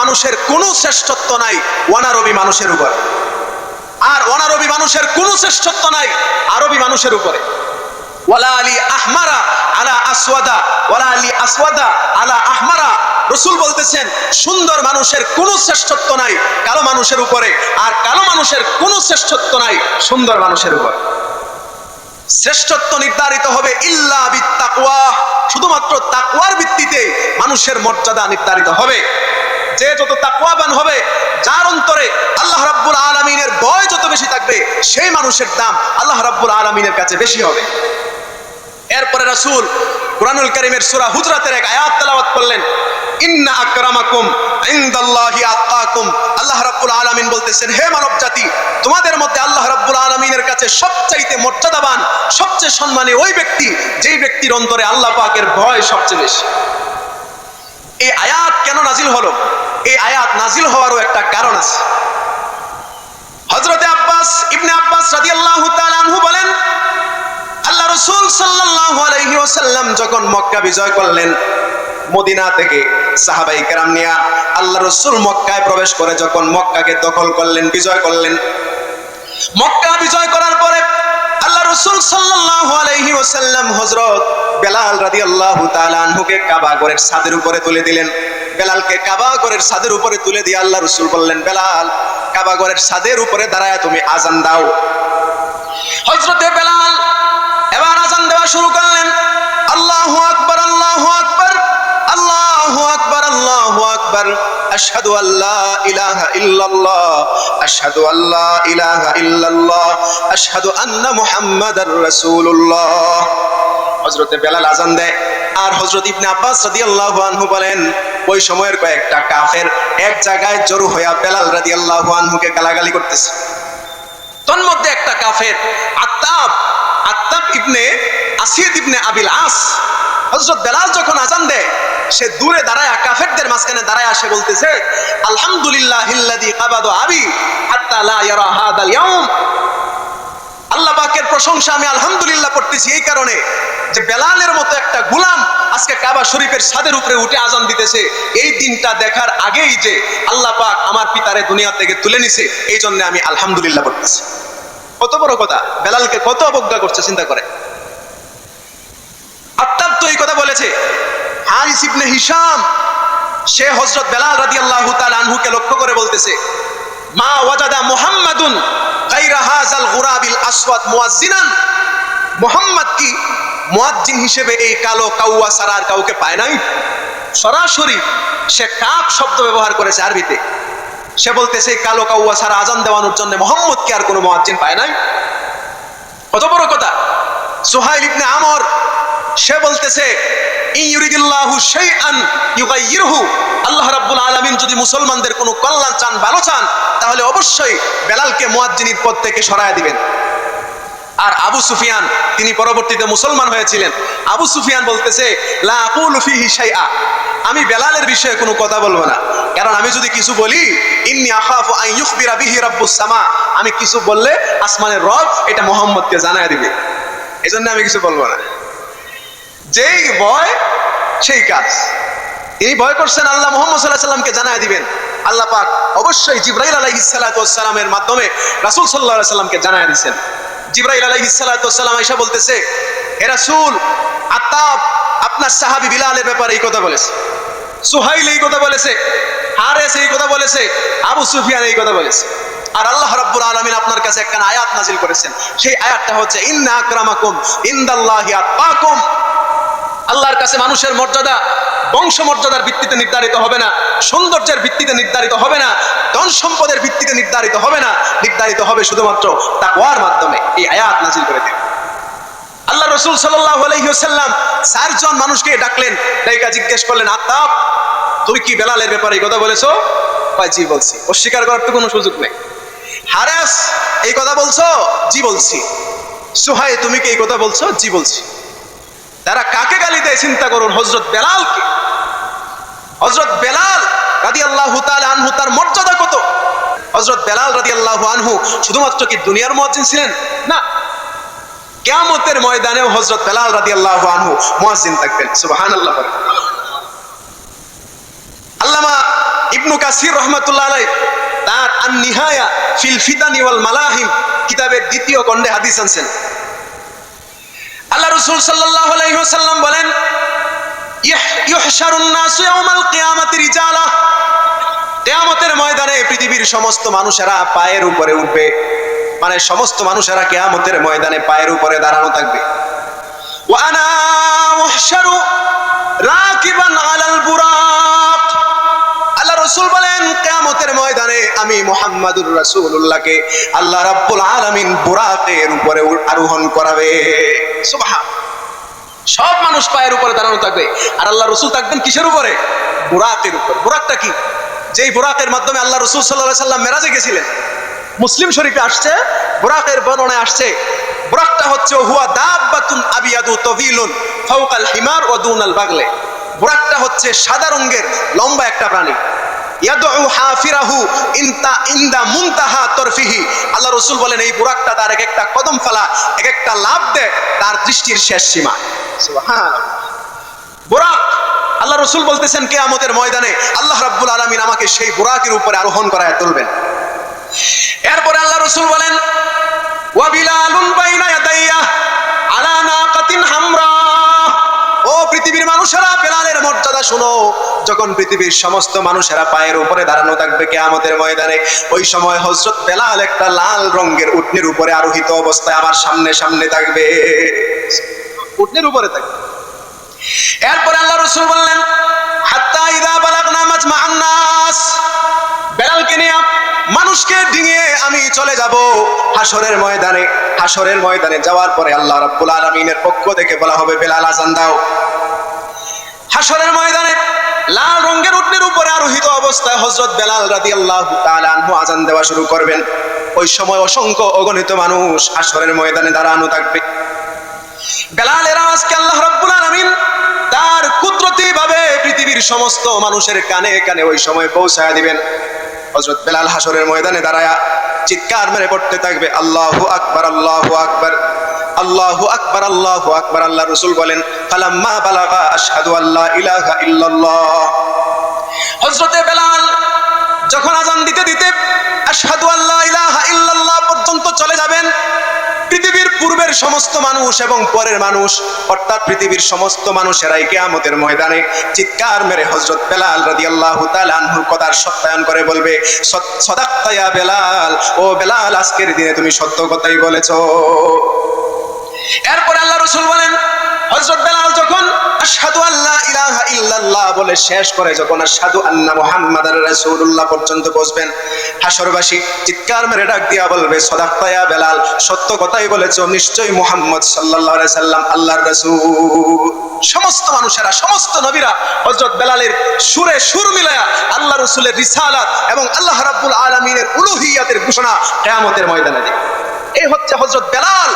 মানুষের কোনো শ্রেষ্ঠত্ব নাই, অনারবি মানুষের উপর। আর অনারবি মানুষের কোনো শ্রেষ্ঠত্ব নাই, আরবি মানুষের উপরে। ওয়ালা আলী আহমারা আলা আসওয়াদা, ওয়ালা আলী আসওয়াদা আলা আহমারা। রসুল বলতেছেন, সুন্দর মানুষের কোনো শ্রেষ্ঠত্ব নাই, কালো মানুষের উপরে। আর কালো মানুষের কোনো শ্রেষ্ঠত্ব নাই, সুন্দর মানুষের শ্রেষ্ঠত্ব নির্ধারিত হবে ইল্লা বিত্তাকওয়া শুধুমাত্র তাকওয়ার ভিত্তিতে মানুষের মর্যাদা নির্ধারিত হবে। যে যত তাকওয়াবান হবে, যার অন্তরে আল্লাহ রাব্বুল আলামিনের ভয় যত বেশি থাকবে, সেই মানুষের দাম আল্লাহ রাব্বুল আলামিনের কাছে বেশি হবে। এরপরে রাসূল কুরআনুল কারীমের সূরা হুজরাতের এক আয়াত তেলাওয়াত করলেন, ইন্না আকরামাকুম ইনদাল্লাহি আত্তাকুম। আল্লাহ রাব্বুল আলামিন বলতেছেন, হে মানব জাতি তোমাদের মধ্যে আল্লাহ রাব্বুল আলামিনের কাছে সবচাইতে মর্যাদাবান, সবচেয়ে সম্মানী ওই ব্যক্তি, যেই ব্যক্তির অন্তরে আল্লাহ পাকের ভয় সবচেয়ে বেশি। এই আয়াত কেন নাজিল হলো? এই আয়াত নাজিল হওয়ারও একটা কারণ আছে। হযরতে আব্বাস ইবনে আব্বাস রাদিয়াল্লাহু তাআলা আনহু বলেন, আল্লাহ রসুল সাল্লাল্লাহু আলাইহি ওয়াসাল্লাম যখন মক্কা বিজয় করলেন, মদিনা থেকে সাহাবাই কেরাম নিয়া আল্লাহ রসুল মক্কায় প্রবেশ করে যখন মক্কাকে দখল করলেন, বিজয় করলেন। মক্কা বিজয় করার পরে আল্লাহ রসুল সাল্লাল্লাহু আলাইহি ওয়াসাল্লাম হযরত বেলাল রাদিয়াল্লাহু তাআলা আনহুকে কাবা ঘরের ছাদের উপরে তুলে দিলেন। বেলালকে কাবা ঘরের ছাদের উপরে তুলে দিয়ে আল্লাহ রসুল বললেন, বেলাল, কাবা ঘরের ছাদের উপরে দাঁড়ায় তুমি আজান দাও। হযরতে বেলাল এবার আজান দেওয়া শুরু করলেন। আল্লাহু আকবার আল্লাহু আকবার আল্লাহু আকবার আল্লাহু আকবার। আশহাদু আল্লা ইলাহা ইল্লাল্লাহ, আশহাদু আল্লা ইলাহা ইল্লাল্লাহ, আশহাদু আন্না মুহাম্মাদার রাসূলুল্লাহ। হযরতে বেলাল আজান দেয়। আর হযরত ইবনে আব্বাস রাদিয়াল্লাহু আনহু বলেন, ওই সময়ের কয়েকটা কাফের এক জায়গায় জড়ো হইয়া বেলাল রাদিয়াল্লাহু আনহুকে গালাগালি করতেছে। তন্মধ্যে একটা কাফের আত্তাব আত্তাব ইবনে আসিদ ইবনে আবিল আস, হযরত বেলাল যখন আজান দেয়, সে দূরে দাঁড়ায় কাফেরদের মাঝখানে দাঁড়ায় আসে বলতেছে আলহামদুলিল্লাহ হিল্লাদি কাবাদু আবি হাত্তা লা ইয়ারা হাদাল ইয়াউম। আল্লাহ পাকের প্রশংসা আমি আলহামদুলিল্লাহ পড়তেছি এই কারণে যে বেলালের মতো একটা গুলাম আজকে কাবা শরীফের ছাদের উপরে উঠে আজান দিতেছে। এই দিনটা দেখার আগেই যে আল্লাহ পাক আমার পিতারে দুনিয়া থেকে তুলে নিছে, এই জন্য আমি আলহামদুলিল্লাহ পড়তেছি। কত বড় কথা, বেলালকে কত অবজ্ঞা করছে, চিন্তা করে আত্মাব তো এই কথা বলেছে, হারিস ইবনে হিসাম সে হযরত বেলাল রাদিয়াল্লাহু তাআলা আনহুকে লক্ষ্য করে বলতেছে, মা ওয়াজাদা মুহাম্মাদুন গায়রা হাজাল গুরাবিল আসওয়াদ মুয়াজ্জিনান। মুহাম্মদ কি? মুয়াজ্জিন হিসেবে এই কালো কাউয়া সারার কাউকে পায় নাই। সরাসরি সে কাক শব্দ ব্যবহার করেছে আরবিতে। সে বলতেছে কালো কাউয়া সারা আজান দেওয়ানোর জন্য মোহাম্মদকে আর কোনো মুয়াজ্জিন পায় নাই? কত বড় কথা। সোহাইল ইবনে আমর সে বলতেছে আল্লাহ রাব্বুল আলামিন যদি মুসলমানদের কোনো কল্যাণ চান, ভালো চান, তাহলে অবশ্যই বেলালকে মুয়াজ্জিনের পদ থেকে সরায় দিবেন। আর আবু সুফিয়ান, তিনি পরবর্তীতে মুসলমান হয়েছিলেন। আবু সুফিয়ান বলতেছে আমি বেলালের বিষয়ে কোনো কথা বলব না। কারণ আমি যদি কিছু বলি, ইন্নি আখাফু আন ইউখবিরা বিহি রাব্বুস সামা। আমি কিছু বললে আসমানের রব এটা মোহাম্মদকে জানায় দিবে। এই জন্য আমি কিছু বলব না। যেই ভয়, সেই কাজ। এই ভয় করছেন আল্লাহ মোহাম্মদ সাল্লাহ সাল্লামকে জানায় দিবেন। আল্লাহ পাক অবশ্যই জিব্রাইল আলাইহিস সালামের মাধ্যমে রাসূল আলাইহি সাল্লামকে জানায় দিয়েছেন। জিব্রাইল আলাইহিস সালাম এসে বলতেছে, হে রাসূল আত্তাব আপনার সাহাবী বিলালের ব্যাপারে এই কথা বলেছে। সুহাইল এই কথা বলেছে, হারেস এই কথা বলেছে, আবু সুফিয়ান এই কথা বলেছে। আর আল্লাহ রাব্বুল আলামিন আপনার কাছে একটা আয়াত নাজিল করেছেন। সেই আয়াতটা হচ্ছে, ইন্না আকরামাকুম ইনদাল্লাহি আতকাকুম আল্লাহর কাছে মানুষের মর্যাদা বংশ মর্যাদার ভিত্তিতে নির্ধারিত হবে না, সৌন্দর্যের ভিত্তিতে নির্ধারিত হবে না, ধন সম্পদের ভিত্তিতে নির্ধারিত হবে না, নির্ধারিত হবে শুধুমাত্র তাকওয়ার মাধ্যমে। এই আয়াত নাজিল করে দেন। আল্লাহ রসুল সাল্লাহ চারজন মানুষকে ডাকলেন, ডাইকা জিজ্ঞেস করলেন, আত্মাব, তুমি কি বেলালের ব্যাপারে এই কথা বলেছ? জি বলছি। অস্বীকার করার তো কোনো সুযোগ নেই। হারাস, এই কথা বলছো? জি বলছি। সুহাই তুমি কি এই কথা বলছো? জি বলছি। তারা কাকে গালি দেয় চিন্তা করুন হজরত বেলালকে হজরত বেলাল রাদি আল্লাহ আনহু তার মর্যাদা কত? হজরত বেলাল রাদি আল্লাহ আনহু শুধুমাত্র কি দুনিয়ার মহাজিন ছিলেন? না। কেয়ামতের ময়দানেও হজরত বেলাল রাদি আল্লাহ আনহু মহাজিন থাকবেন সুবাহান আল্লাহ আল্লামা ইবনু কাসির রহমাতুল্লাহ আলাই তার আন নিহায়া ফিল ফিতানি ওয়াল মালাহিম কিতাবের দ্বিতীয় খণ্ডে হাদিস আনছেন। আল্লাহ রসুল সাল্লাল্লাহু আলাইহি ওয়াসাল্লাম বলেন কেয়ামতের ময়দানে পৃথিবীর সমস্ত মানুষেরা পায়ের উপরে উঠবে। মানে সমস্ত মানুষেরা কেয়ামতের ময়দানে পায়ের উপরে দাঁড়ানো থাকবে। আল্লাহ আমি আল্লাহ রাব্বুল আলামিন বুরাকের উপরে আরোহণ করাবে। সুবহান। সব মানুষ পায়ের উপরে দাঁড়ানো থাকবে। আর আল্লাহ রসুল থাকবেন কিসের উপরে? বুরাকের উপর। বুরাকটা কি? যেই বুরাকের মাধ্যমে আল্লাহ রসুল সাল্লাহ সাল্লাম মেরাজে গেছিলেন। মুসলিম শরীফে আসছে বুরাকের বর্ণনায় আসছে বুরাকটা হচ্ছে হুয়া দাব্বাতুন আবিয়াদু তভিলুন ফাউকাল হিমার ও দুনাল বাগলে। বুরাকটা হচ্ছে সাদা রঙের লম্বা একটা প্রাণী। ইয়াদউ হাফিরাহু ইনতা মুনতাহা তরফিহি। আল্লাহ বলেন, এই বুরাকটা তার এক একটা কদম ফেলা এক একটা লাভ তার দৃষ্টির শেষ সীমা। বুরাক! আল্লাহ বলতেছেন ময়দানে আল্লাহ রাব্বুল আলামিন আমাকে সেই বুরাকের উপরে আরোহণ করায় তুলবেন। এরপরে আল্লাহ রসুল বলেন আলা নাকাতিন হামরা। ও পৃথিবীর মানুষেরা, বেলালের মর্যাদা শুনো। যখন পৃথিবীর সমস্ত মানুষেরা পায়ের উপরে দাঁড়ানো থাকবে কেয়ামতের ময়দানে, ওই সময় হযরত বেলাল একটা লাল রঙের উটনির উপরে আরোহিত অবস্থায় আমার সামনে সামনে থাকবে। উটনির উপরে থাকবে। এরপরে আল্লাহ রসুল বললেন, হাত্তা ইদা বালাগনা মাজমাআন নাস। বেলালকে নিয়ে মানুষকে ডিঙিয়ে আমি চলে যাব হাসরের ময়দানে। হাসরের ময়দানে যাওয়ার পরে আল্লাহ রাব্বুল আলামিনের পক্ষ থেকে বলা হবে, বেলাল আজান দাও। হাসরের ময়দানে লাল রঙের উটনির উপরে আরোহিত অবস্থায় হজরত বেলাল রাতি আল্লাহ আনহু আজান দেওয়া শুরু করবেন। ওই সময় অসংখ্য অগণিত মানুষ আসরের ময়দানে দাঁড়ানো থাকবে। বেলালের আজকে আল্লাহ রব্বুল আলমিন? তার কুদরতি ভাবে পৃথিবীর সমস্ত মানুষের কানে কানে ওই সময় পৌঁছায় দিবেন। হযরত বেলাল হাসরের ময়দানে দাঁড়ায়া চিৎকার মেরে পড়তে থাকবে, আল্লাহু আকবার আল্লাহু আকবার, আল্লাহু আকবর, আল্লাহু আকবার। আল্লাহ রসুল বলেন, ফালাম্মা বালাগা আশহাদু আল্লাহ ইলাহা ইল্লাল্লাহ। হযরতে বেলাল যখন আজান দিতে দিতে আশহাদু আল্লা ইলাহা পর্যন্ত চলে যাবেন, পৃথিবীর পূর্বের সমস্ত মানুষ এবং পরের মানুষ, অর্থাৎ পৃথিবীর সমস্ত মানুষেরাই কেয়ামতের ময়দানে চিৎকার মেরে হজরত বেলাল রাদিয়াল্লাহু তাআলা আনহুর কথার সত্যায়ন করে বলবে, "সদ- সদাক্তা ইয়া বেলাল, ও বেলাল, আজকের দিনে তুমি সত্য কথাই বলেছ। এরপর আল্লাহ রসুল বলেন হযরত বেলাল যখন আশহাদু আল্লা ইলাহা ইল্লাল্লাহ বলে শেষ করে, যখন আশহাদু আন্না মুহাম্মাদার রাসূলুল্লাহ পর্যন্ত বসবেন, হাসরবাসী চিৎকার মেরে ডাক দিয়া বলবে সদাক্তা বেলাল, সত্য কথাই বলেছ, নিশ্চয়ই মুহাম্মদ সাল্লাল্লাহু আলাইহি সাল্লাম আল্লাহর রাসূল। সমস্ত মানুষেরা, সমস্ত নবীরা হযরত বেলালের সুরে সুর মিলায়া আল্লাহ রসুলের রিসালাত এবং আল্লাহ রাব্বুল আলামিনের উলুহিয়াতের ঘোষণা কিয়ামতের ময়দানে দিবে। এই হচ্ছে হযরত বেলাল।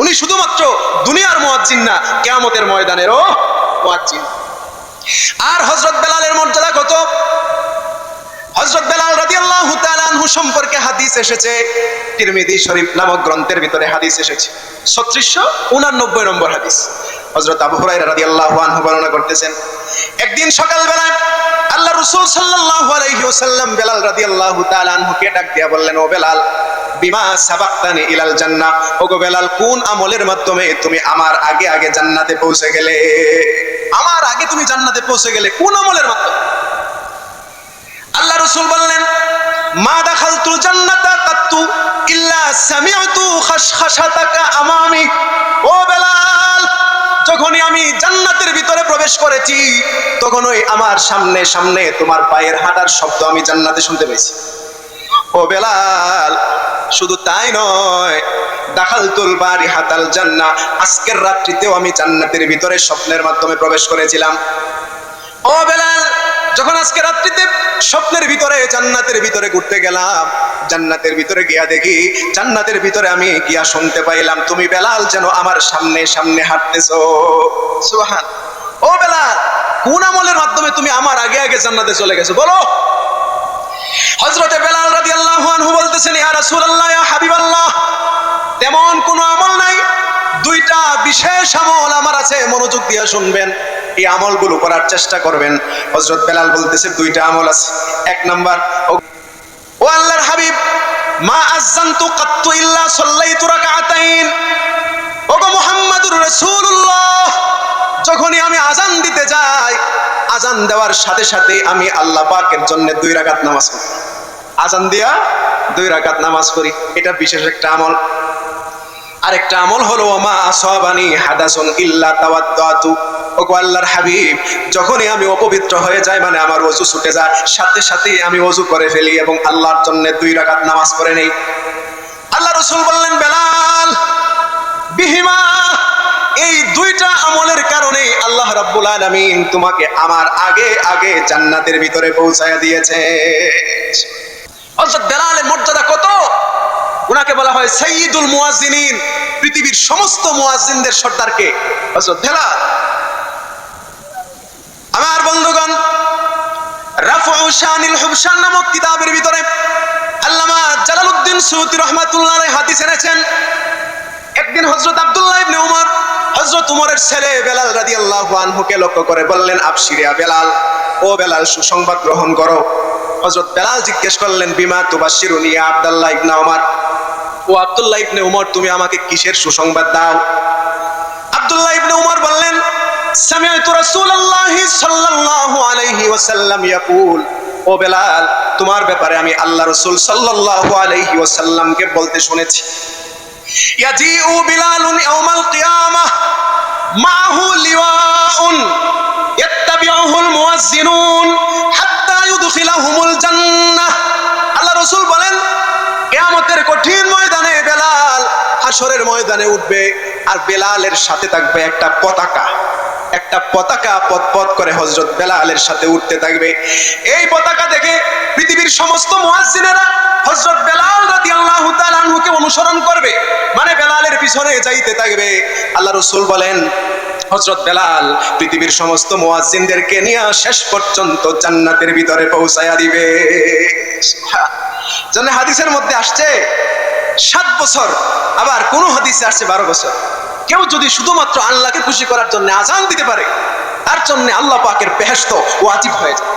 উনি শুধুমাত্র দুনিয়ার মোয়াজ্জিন না, কেয়ামতের ময়দানেরও মোয়াজ্জিন। আর হজরত বেলালের মর্যাদা কত? হজরত বেলাল রাদিয়াল্লাহু তাআলা সম্পর্কে হাদিস এসেছে, তিরমিজি শরীফ নামক গ্রন্থের ভিতরে হাদিস এসেছে। 3689 নম্বর হাদিস। হযরত আবু হুরায়রা রাদিয়াল্লাহু আনহু বর্ণনা করতেছেন একদিন সকালবেলায় আল্লাহ রাসূল সাল্লাল্লাহু আলাইহি ওয়াসাল্লাম বেলাল রাদিয়াল্লাহু তাআলা আনহুকে ডাক দিয়া বললেন, ও বেলাল, বিমা সাবাক্তানি ইলাল বেলাল, কোন আমলের মাধ্যমে তুমি আমার আগে আগে জান্নাতে পৌঁছে গেলে? আমার আগে তুমি জান্নাতে পৌঁছে গেলে কোন আমলের মাধ্যমে? আল্লাহ রসুল বললেন, মা দাখালতু জান্নাতা কাত্তু ইল্লা সামিআতু খাশখাশাতাকা আমামি। ও বেলাল যখনই আমি জান্নাতের ভিতরে প্রবেশ করেছি তখন ওই আমার সামনে সামনে তোমার পায়ের হাঁটার শব্দ আমি জান্নাতে শুনতে পেয়েছি। ও বেলাল, শুধু তাই নয় দাখাল তুল বাড়ি হাতাল জান্না আজকের রাত্রিতেও আমি জান্নাতের ভিতরে স্বপ্নের মাধ্যমে প্রবেশ করেছিলাম। ও বেলাল যখন আজকে রাত্রিতে স্বপ্নের ভিতরে, জান্নাতের ভিতরে ঘুরতে গেলাম, জান্নাতের ভিতরে গিয়া দেখি, জান্নাতের ভিতরে আমি গিয়া শুনতে পাইলাম, তুমি বেলাল যেন আমার সামনে সামনে হাঁটতেছো। সুবহান। ও বেলাল, কোন আমলের মাধ্যমে তুমি আমার আগে আগে জান্নাতে চলে গেছো? বলো। হজরতে বেলাল রাদিয়াল্লাহু আনহু বলতেছেন, ইয়া রাসূলুল্লাহ, ইয়া হাবিবাল্লাহ। তেমন কোনো আমল নাই। দুইটা বিশেষ আমল আমার আছে, মনোযোগ দিয়ে শুনবেন। এই আমলগুলো করার চেষ্টা করবেন। হজরত বেলাল বলতেছে, দুইটা আমল আছে। এক নাম্বার, ও আল্লাহর হাবিব, মা আজান্তু কাত্তু ইল্লা সাল্লাইতু রাকাতাইন। ওগো মুহাম্মাদুর রাসূলুল্লাহ, যখনই আমি আজান দিতে যাই আজান দেওয়ার সাথে সাথে আমি আল্লাহ পাকের জন্য দুই রাকাত নামাজ পড়ি। আজান দিয়া দুই রাকাত নামাজ পড়ি। এটা বিশেষ একটা আমল। আরেকটা আমল হলো মা আসাবানি হাদাসুন ইল্লা তাওয়াদ্দাতু। ওগো আল্লাহর হাবিব, যখনই আমি অপবিত্র হয়ে যাই মানে আমার ছুটে যায়, সাথে সাথে আমি করে ফেলি এবং আল্লাহর জন্য দুই রাকাত নামাজ নেই। আল্লাহ বললেন, বেলাল, বিহিমা, এই দুইটা আমলের কারণে আল্লাহ রাব্বুল আলামিন তোমাকে আমার আগে আগে জান্নাতের ভিতরে পৌঁছায়া দিয়েছে। হযরত বেলালের মর্যাদা কত? ওনাকে বলা হয় সাইয়্যিদুল মুয়াজ্জিনিন, পৃথিবীর সমস্ত মুয়াজ্জিনদের সর্দারকে। আমার বন্ধুগণ হুবশান নামক কিতাবের ভিতরে আল্লামা জালালউদ্দিন সুয়ুতি রহমাতুল্লাহ হাদিস এনেছেন, একদিন হযরত আব্দুল্লাহ ইবনে উমর হযরত উমরের ছেলে বেলাল রাদিয়াল্লাহু আনহুকে লক্ষ্য করে বললেন আবশিরিয়া বেলাল ও বেলাল সুসংবাদ গ্রহণ করো। হযরত বেলাল জিজ্ঞেস করলেন, বিমা তুবাশশিরুনি ইয়া আব্দুল্লাহ ইবনে উমর? ও আব্দুল্লাহ ইবনে উমর, তুমি আমাকে কিসের সুসংবাদ দাও? আব্দুল্লাহ ইবনে উমর বললেন, সামিআতু রাসূলুল্লাহি সাল্লাল্লাহু আলাইহি ওয়াসাল্লাম ইয়াকুল, ও বেলাল, তোমার ব্যাপারে আমি আল্লাহ রাসূল সাল্লাল্লাহু আলাইহি ওয়াসাল্লামকে বলতে শুনেছি। ইয়াজিউ বিলালুন ইয়াউমাল কিয়ামাহ মাহু লিওয়াউন, ইয়াত্তাবিউহুল মুয়াজ্জিনুন। হাসরের ময়দানে উঠবে আর বেলালের সাথে থাকবে একটা পতাকা। একটা পতাকা পথ পথ করে হজরত বেলালের সাথে উঠতে থাকবে। এই পতাকা দেখে পৃথিবীর সমস্ত মুয়াজ্জিনেরা হজরত বেলাল রাদিয়াল্লাহু তাআলা আনহুকে অনুসরণ করবে। মানে বেলালের পিছনে যাইতে থাকবে। আল্লাহ রাসূল বলেন হজরত বেলাল পৃথিবীর সমস্ত মুয়াজ্জিনদেরকে নিয়ে শেষ পর্যন্ত জান্নাতের ভিতরে পৌঁছায়া দিবে। জন্য হাদিসের মধ্যে আসছে সাত বছর, আবার কোন হাদিসে আসছে বারো বছর। কেউ যদি শুধুমাত্র আল্লাহকে খুশি করার জন্য আজান দিতে পারে, তার জন্য আল্লাহ পাকের বেহেস্ত ওয়াজিব হয়ে যায়।